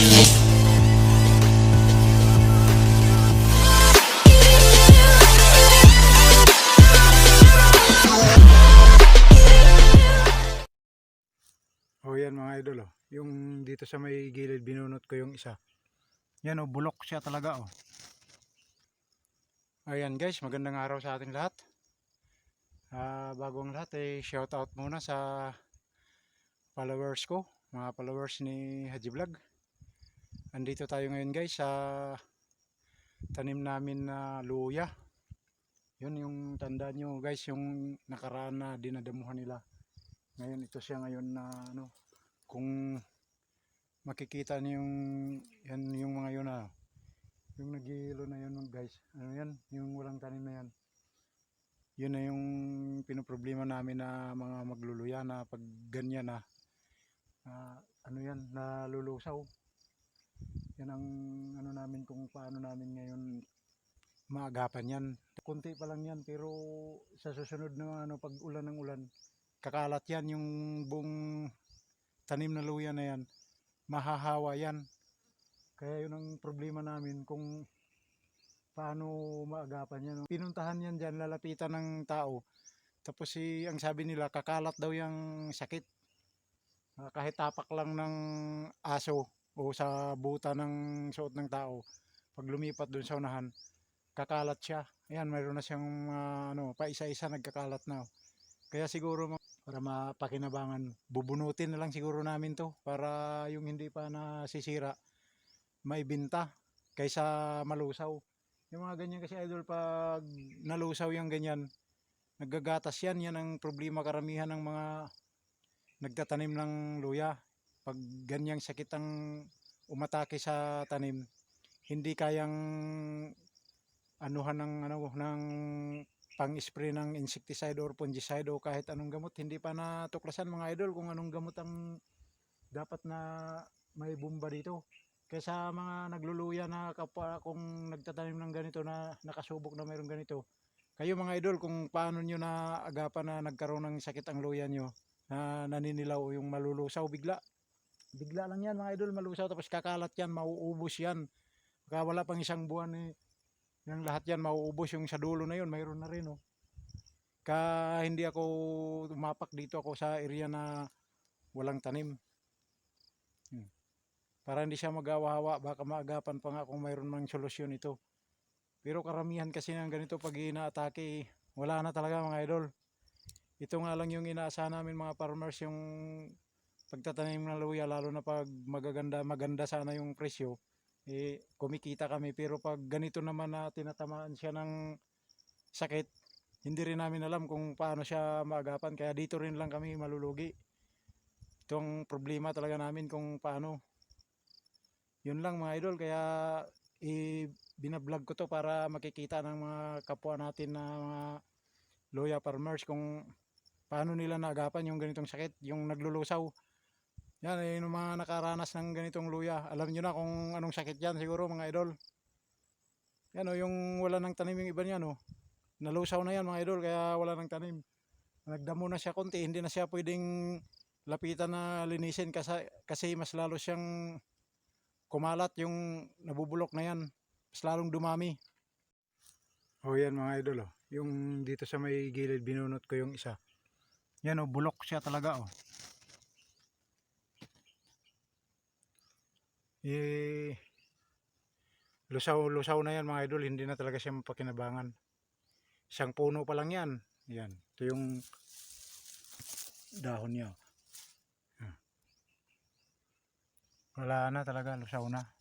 Oh, yan mga idol oh. Yung dito sa may gilid binunot ko yung isa. Yan oh, bulok siya talaga oh. Ayan guys, magandang araw sa ating lahat. Ah, bagong lahat eh shout out muna sa followers ko, mga followers ni Haji Vlog. Andito tayo ngayon guys sa tanim namin na luya. Yun yung tanda nyo guys, yung nakaraan na dinadamuhan nila. Ngayon ito siya ngayon na ano, kung makikita niyo yung yan yung mga yun na yung nagihilo na yun guys. Ano yan? Yung walang tanim na yan. Yun na yung pinoproblema namin na mga magluluya na pag ganyan na ah, ano yan, nalulusaw. Yan ang ano namin kung paano namin ngayon maagapan yan. Kunti pa lang yan pero sa susunod na ano pag ulan ng ulan kakalat yan yung buong tanim na luya na yan. Mahahawa yan. Kaya yun ang problema namin kung paano maagapan yan. Pinuntahan yan dyan lalapitan ng tao. Tapos si ang sabi nila kakalat daw yung sakit. Ah, kahit tapak lang ng aso o sa buta ng suot ng tao pag lumipat dun sa unahan kakalat siya. Ayan mayroon na siyang ah, ano pa isa-isa nagkakalat na kaya siguro para mapakinabangan bubunutin na lang siguro namin to para yung hindi pa nasisira maibenta kaysa malusaw. Yung mga ganyan kasi idol pag nalusaw yung ganyan naggagatas yan. Yan ang problema karamihan ng mga nagtatanim ng luya pag ganyang sakit ang umatake sa tanim hindi kayang anuhan ng ano ng pang-spray ng insecticide or fungicide o kahit anong gamot. Hindi pa natuklasan mga idol kung anong gamot ang dapat na may bomba dito. Kaya sa mga nagluluya na kapwa kung nagtatanim ng ganito na nakasubok na mayroong ganito. Kayo mga idol kung paano nyo na agapan na nagkaroon ng sakit ang luya nyo na naninilaw yung malulusaw bigla bigla lang yan mga idol malusaw. Tapos kakalat yan mauubos yan. Baka wala pang isang buwan eh. Yung lahat yan mauubos yung sa dulo na yun. Mayroon na rin oh. Ka hindi ako tumapak dito ako sa area na walang tanim. Hmm. para hindi siya magawa-hawa baka maagapan pa nga kung mayroon mang solusyon ito. Pero karamihan kasi ng ganito pag inaatake wala na talaga mga idol. Ito nga lang yung inaasahan namin mga farmers yung pagtatanim ng luya lalo na pag magaganda maganda sana yung presyo eh kumikita kami. Pero pag ganito naman na tinatamaan siya ng sakit hindi rin namin alam kung paano siya maagapan. Kaya dito rin lang kami malulugi. Ito ang problema talaga namin kung paano. Yun lang mga idol. Kaya i binablog ko to para makikita ng mga kapwa natin na mga loya farmers kung paano nila naagapan yung ganitong sakit yung naglulusaw yan eh, yung mga nakaranas ng ganitong luya. Alam nyo na kung anong sakit yan siguro mga idol. Yan o yung wala ng tanim yung iba niyan o nalusaw na yan mga idol kaya wala ng tanim. Nagdamo na siya konti hindi na siya pwedeng lapitan na linisin kasi, kasi mas lalo siyang kumalat yung nabubulok na yan. Mas lalong dumami. Oh yan mga idol oh. Yung dito sa may gilid binunot ko yung isa. Yan oh bulok siya talaga oh eh lusaw lusaw na yan mga idol. Hindi na talaga siya mapakinabangan. Isang puno pa lang yan. Yan. Ito yung dahon niya. Wala na talaga. Lusaw na